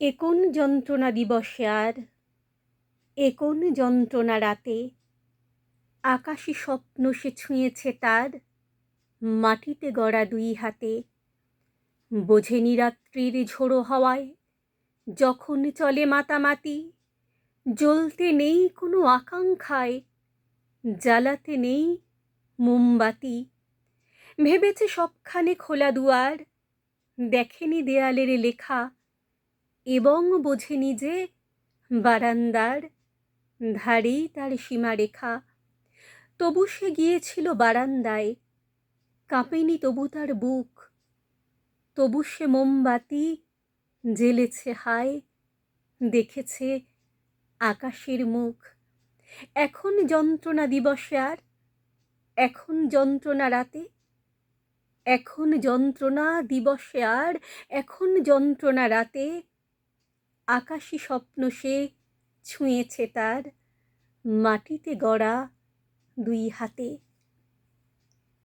এ কোন যন্ত্রণা দিবসে আর এ কোন যন্ত্রণা রাতে। আকাশী স্বপ্ন সে ছুঁয়েছে তার, মাটিতে গড়া দুই হাতে। বোঝেনি রাত্রির ঝোড়ো হাওয়ায়, যখন চলে মাতামাতি, জ্বলতে নেই কোনো আকাঙ্ক্ষায়, জ্বালাতে নেই মোমবাতি। ভেবেছে সবখানে খোলা দুয়ার, দেখেনি দেয়ালের লেখা। এবং বোঝেনি যে বারান্দার ধারেই তার সীমারেখা। তবু সে গিয়েছিল বারান্দায়, কাঁপেনি তবু তার বুক। তবু সে মোমবাতি জ্বেলেছে হায়, দেখেছে আকাশের মুখ। এখন যন্ত্রণা দিবসে আর, এখন যন্ত্রণা রাতে। এখন যন্ত্রণা দিবসে আর, এখন যন্ত্রণা রাতে। আকাশী স্বপ্ন সে ছুঁয়েছে তার মাটিতে গড়া দুই হাতে।